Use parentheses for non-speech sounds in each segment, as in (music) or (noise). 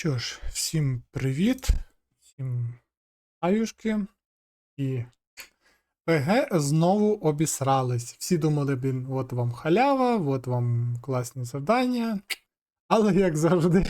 Що ж, всім привіт, всім аюшки. І ПГ знову обісрались. Всі думали, блін, от вам халява, от вам класні завдання. Але як завжди,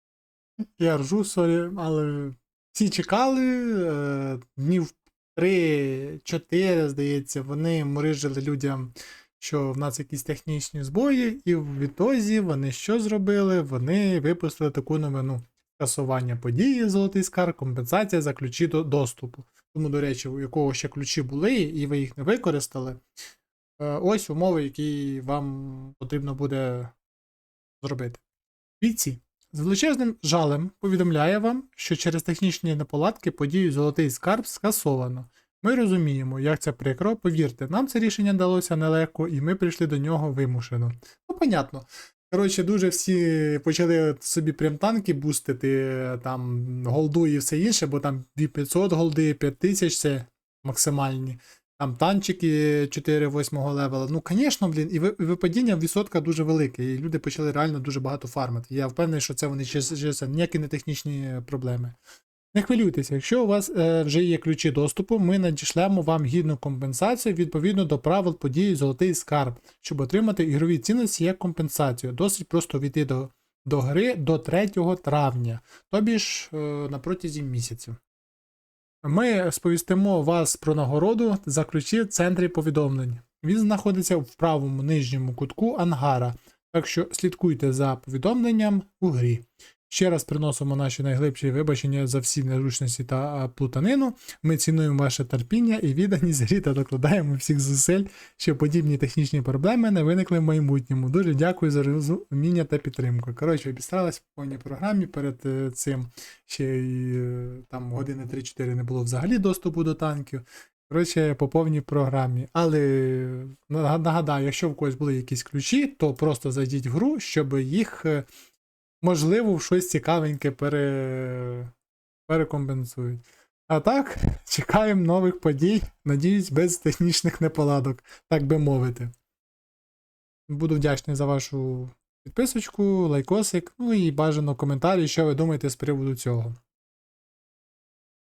(laughs) я ржу, сорі, але всі чекали е, днів 3-4, здається, вони морижили людям, що в нас якісь технічні збої, і в відтозі вони що зробили? Вони випустили таку новину. Скасування події Золотий Скар, компенсація за ключі до доступу. Тому, до речі, у якого ще ключі були, і ви їх не використали. е, Ось умови, які вам потрібно буде зробити. Бійці. З величезним жалем повідомляє вам, що через технічні неполадки подію Золотий Скарб скасовано. Ми розуміємо, як це прикро. Повірте, нам це рішення далося нелегко, і ми прийшли до нього вимушено. Ну, понятно. Коротше, дуже всі почали собі прям танки бустити, там голду і все інше, бо там 2500 голди, 5000 це максимальні. Там танчики 4-8 левела. Ну, звісно, блін, і ви- і випадіння відсотка дуже велике, і люди почали реально дуже багато фармити. Я впевнений, що це вони це ніякі не технічні проблеми. Не хвилюйтеся, якщо у вас е, вже є ключі доступу, ми надішлемо вам гідну компенсацію відповідно до правил події Золотий скарб, щоб отримати ігрові цінності як компенсацію. Досить просто війти до, до гри до 3 травня, тобі ж е, на протязі місяців. Ми сповістимо вас про нагороду за ключі в центрі повідомлень. Він знаходиться в правому нижньому кутку ангара, так що слідкуйте за повідомленням у грі. Ще раз приносимо наші найглибші вибачення за всі незручності та плутанину. Ми цінуємо ваше терпіння і відданість грі та докладаємо всіх зусиль, щоб подібні технічні проблеми не виникли в майбутньому. Дуже дякую за розуміння та підтримку. Коротше, обістралась в повній програмі перед е, цим. Ще й е, там години 3-4 не було взагалі доступу до танків. Коротше, по повній програмі. Але нагадаю, якщо в когось були якісь ключі, то просто зайдіть в гру, щоб їх, е, можливо, щось цікавеньке пере... перекомпенсують. А так, (laughs) чекаємо нових подій, надіюсь, без технічних неполадок, так би мовити. Буду вдячний за вашу підписочку, лайкосик, ну і бажано коментарі, що ви думаєте з приводу цього.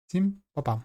Всім па-па.